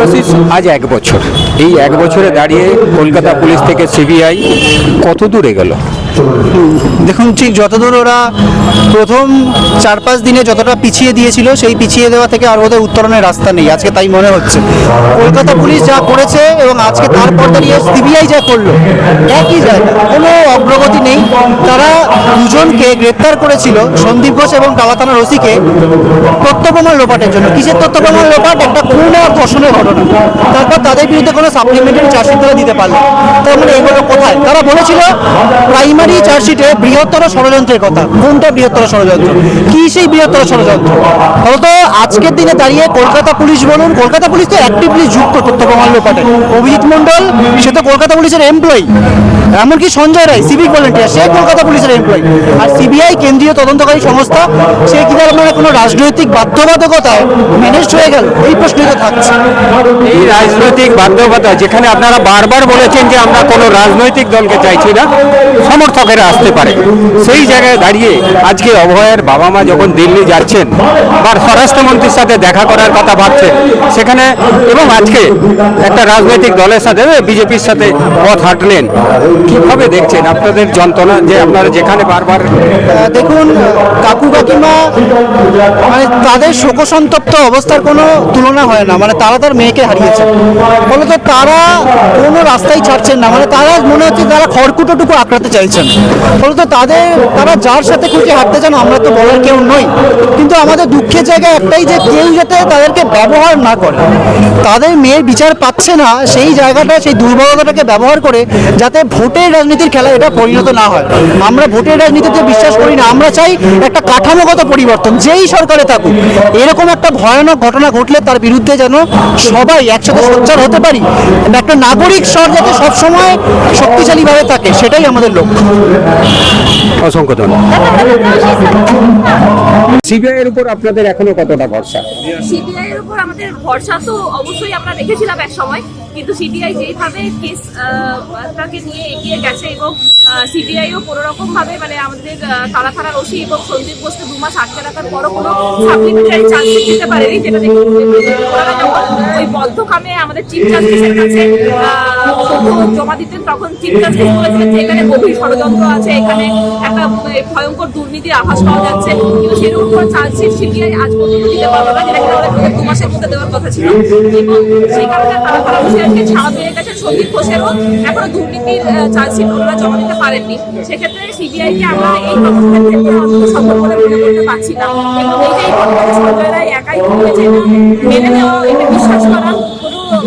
দেবাশিস আজ এক বছর। এই এক বছরে দাঁড়িয়ে কলকাতা পুলিশ থেকে সিবিআই কত দূরে গেল দেখুন, ঠিক যতদূর ওরা প্রথম চার পাঁচ দিনে যতটা পিছিয়ে দিয়েছিল, সেই পিছিয়ে দেওয়া থেকে আর ওদের উত্তরণের রাস্তা নেই। আজকে তাই মনে হচ্ছে। কলকাতা পুলিশ যা করেছে এবং আজকে তারপর দাঁড়িয়ে সিবিআই যা করল, একই জায়গা কোনো অগ্রগতি নেই। তারা দুজনকে গ্রেপ্তার করেছিল, সন্দীপ ঘোষ এবং কালাতানা রসিকে তথ্য প্রমাণ লোপাটের জন্য। কিসের তথ্য প্রমাণ লোপাট? একটা খুন আর ধর্ষণের ঘটনা। তারপর তাদের বিরুদ্ধে কোনো সাপ্লিমেন্টারি চার্জশিট তারা দিতে পারল। তার মানে এগুলো কোথায়? তারা বলেছিল প্রাইমারি চার্জশিটে বৃহত্তর ষড়যন্ত্রের কথা। কোনটা বৃহত্তর ষড়যন্ত্র? কি সেই বৃহত্তর ষড়যন্ত্র? ফলত আজকের দিনে দাঁড়িয়ে কলকাতা পুলিশ বলুন, কলকাতা পুলিশ তো অ্যাক্টিভলি যুক্ত তথ্য প্রমাণ লোপাটে। অভিজিৎ মন্ডল সে তো কলকাতা পুলিশের এমপ্লয়ি এমনকি সঞ্জয় রায় সিভিক ভলেন্টিয়ার সে কলকাতা পুলিশের এমপ্লয়ি আর সিবিআই কেন্দ্রীয় তদন্তকারী সংস্থা, সে কি তার মানে কোনো রাজনৈতিক বাধ্যবাধকতায় ম্যানেজড হয়ে গেল? এই প্রশ্নই থাকছে। এই রাজনৈতিক বাধ্যবাধকতা, যেখানে আপনারা বারবার বলেছেন যে আমরা কোনো রাজনৈতিক দলকে চাইছি না, সমর্থকেরা আসতে পারে। সেই জায়গায় দাঁড়িয়ে আজকে অভয়ের বাবা মা যখন দিল্লি যাচ্ছেন, বা স্বরাষ্ট্রমন্ত্রীর সাথে দেখা করার কথা ভাবছেন, সেখানে এবং আজকে একটা রাজনৈতিক দলের সাথে, বিজেপির সাথে পথ হাঁটলেন। কীভাবে দেখছেন আপনাদের যন্ত্রণা যে আপনারা যেখানে বারবার দেখুন, কাকু কাকিমা মানে তাদের শোকসন্তপ্ত অবস্থার কোনো তুলনা হয় না মানে তারা তার মেয়েকে হারিয়েছে। ফলত তারা কোনো রাস্তাই ছাড়ছেন না মানে তারা মনে হচ্ছে তারা খড়কুটোটুকু আঁকড়াতে চাইছেন। ফলত তাদের, তারা যার সাথে খুশি হাঁটতে চান, আমরা তো বলার কেউ নই। কিন্তু আমাদের দুঃখের জায়গা একটাই যে কেউ যাতে তাদেরকে ব্যবহার না করে। তাদের মেয়ের বিচার পাচ্ছে না, সেই জায়গাটা, সেই দুর্বলতাটাকে ব্যবহার করে যাতে ভোটের রাজনীতির খেলা এটা পরিণত না হয়। আমরা ভোটের রাজনীতিতে বিশ্বাস করি না, আমরা চাই একটা কাঠামোগত পরিবর্তন, যেই সরকারে থাকুক। এরকম একটা ভয়ানক ঘটনা ঘটলে তার বিরুদ্ধে যেন সবাই একসাথে সোচ্চার হতে পারি। একটা নাগরিক স্বর যাতে সবসময় শক্তিশালীভাবে থাকে, সেটাই আমাদের লক্ষ্য। অসংখ্য ধন্যবাদ। সিবিআই এর উপর আপনাদের এখনও কতটা ভরসা? সিবিআই এর উপর আমাদের ভরসা তো অবশ্যই আমরা রেখেছিলাম এক সময়, কিন্তু সিবিআই যেভাবে কেস তাকে নিয়ে এগিয়ে গেছে এবং সিবিআইও কোনো রকম ভাবে মানে আমাদের তারা থানার ওসি এবং সন্দীপ ঘোষকে দু মাস আটকে রাখার পরও কোনো সাপ্লিমেন্টারি চার্জশিট দিতে পারেনি, যেটা দেখে ওই বদ্ধ কামে আমাদের চিফ জাস্টিসের কাছে জমা দিতেন, তখন চিফ জাস্টিস বলেছিলেন যে এখানে গভীর ষড়যন্ত্র আছে, এখানে একটা ভয়ঙ্কর দুর্নীতির আভাস পাওয়া যাচ্ছে। কিন্তু সেরকম কোনো চার্জশিট সিবিআই আজ পর্যন্ত দিতে পারল না যেটা কিনা দু মাসের মধ্যে দেওয়ার কথা ছিল। এবং সেই কারণে তারা তারা বসে আজকে ছাড়া পেয়ে গেছে সন্দীপ ঘোষেরও এখনও দুর্নীতির চার্জশিট ওনারা জমা দিতে পারেননি। সেক্ষেত্রে সিবিআইকে আমরা এই তদন্তের ক্ষেত্রে অন্তত সফল বলে মনে করতে পারছি না। এবং এই যে এই ঘটনাটা সঞ্জয় রায় একাই করেছে মেনে নেওয়া, এটা বিশ্বাস করা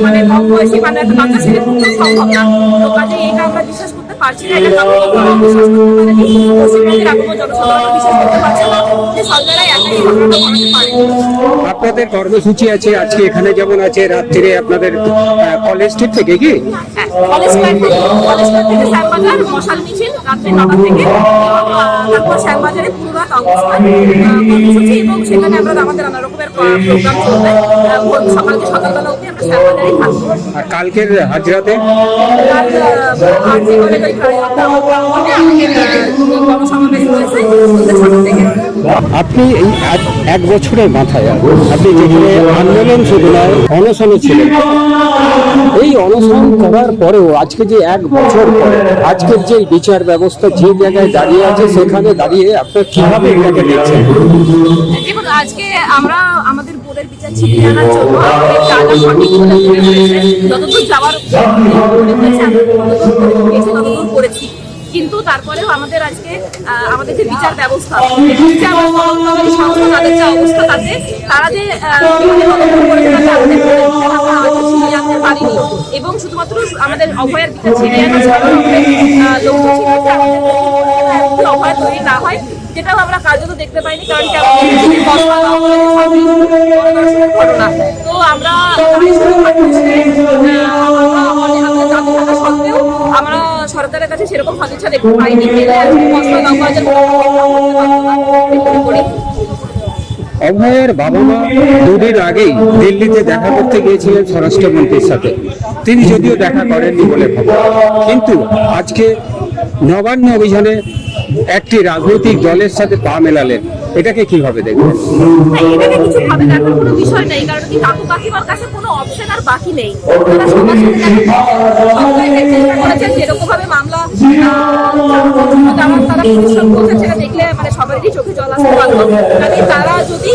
মানে কম বয়সী মানে একটা বাচ্চা ছেলে পক্ষে সম্ভব না তো কাজে এটা আমরা বিশ্বাস করতে পারছি না এটা কারণ বিশ্বাস করতে পারেনি পশ্চিমবঙ্গের এখনও জনসাধারণ বিশ্বাস করতে পারছে না যে সঞ্জয় একাই ঘটনাটা ঘটাতে পারেনি আপনাদের কর্মসূচি আছে আজকে এখানে যেমন আছে রাত্রিরে আপনাদের কলেজ স্ট্রিট থেকে কি? হ্যাঁ, কলেজ স্ট্যান্ড থেকে কলেজ স্ট্যান্ড থেকে শ্যামবাজার মশাল মিছিল রাত্রি নটা থেকে এবং তারপর শ্যামবাজারে পুরো রাত অবস্থান কর্মসূচি এবং সেখানে আমরা আমাদের নানা রকমের প্রোগ্রাম চলবে। সকাল থেকে সকালবেলা অবধি আমরা শ্যামবাজারেই থাকব। আর কালকের হাজরাতে? আপনি এই এক- বছরের মাথায় আপনি যেখানে আন্দোলন শুধু নয় অনশনে ছিলেন, এই অনশন করার পরেও আজকে যে এক বছর পরে, আজকের যে বিচার ব্যবস্থা যে জায়গায় দাঁড়িয়ে আছে, সেখানে দাঁড়িয়ে আপনার কীভাবে এটাকে দেখছেন? আজকে আমরা আমাদের মনে যতদূর যাওয়ার মনে করেছি। কিন্তু তারপরেও আমাদের আজকে আমাদের যে বিচার ব্যবস্থা বিচার সংস্থা তাদের তাতে, তারা যে পারিনি। এবং শুধুমাত্র আমাদের অভয়ের বিচার ছিনিয়ে আনা অভয় তৈরি না হয় যেটাও আমরা কার্যত দেখতে পাইনি, কারণ কি তো আমরা সত্ত্বেও আমরা সরকারের কাছে সেরকম সদিচ্ছা দেখতে পাইনি অভয়ের বাবা মা দুদিন আগেই দিল্লিতে দেখা করতে গিয়েছিলেন স্বরাষ্ট্রমন্ত্রীর সাথে। তিনি যদিও দেখা করেননি বলে কিন্তু আজকে নবান্ন অভিযানে একটি রাজনৈতিক দলের সাথে পা মেলালেন। এটাকে কীভাবে দেখবেন কোনো বিষয় নেই, কারণ কি কাকু কাকিমার কাছে কোনো অপশন আর নেই। ভাবে মামলা সেটা দেখলে মানে চোখে আসতে কাজে তারা যদি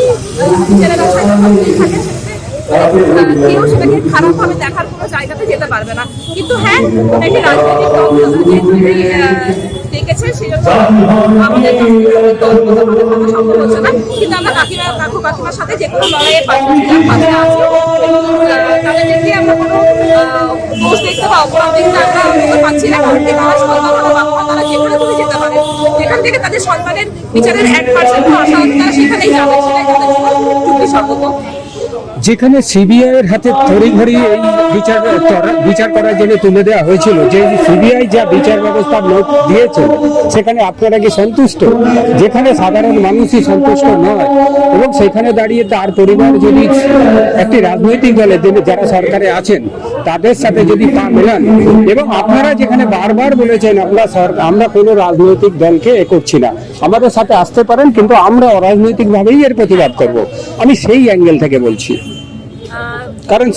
থাকে খারাপ ভাবে দেখার কোনো জায়গাতে যেতে পারবে না। কিন্তু হ্যাঁ রাজনৈতিক দল জন্য আমাদের হচ্ছে না কিন্তু আমরা কাকিমা কাকু কাকিমার সাথে যে কোনো লড়াইয়ের আমরা কোনো দোষ দেখতে বা অপরাধ দেখতে আমরা পাচ্ছি না কারণ তারা সন্তান বাবা তারা যেতে পারে যেখান থেকে তাদের সন্তানের বিচারের এক পার্সেন্ট আশা তারা সেখানেই যাবে, সেটাই তাদের জন্য যুক্তিসঙ্গত যেখানে সিবিআই এর হাতে তড়িঘড়ি এই বিচার বিচার করার জন্য তুলে দেওয়া হয়েছিল, যে সিবিআই যা বিচার ব্যবস্থার নোট দিয়েছে, সেখানে আপনারা কি সন্তুষ্ট? যেখানে সাধারণ মানুষই সন্তুষ্ট নয়, এবং সেখানে দাঁড়িয়ে তার পরিবার যদি একটি রাজনৈতিক দলের যিনি যারা সরকারে আছেন, তাদের সাথে যদি পা মেলান, এবং আপনারা যেখানে বারবার বলেছেন, আমরা আমরা কোনো রাজনৈতিক দলকে এ করছি না, আমাদের সাথে আসতে পারেন, কিন্তু আমরা অরাজনৈতিকভাবেই এর প্রতিবাদ করব। আমি সেই অ্যাঙ্গেল থেকে लेवलची. कारण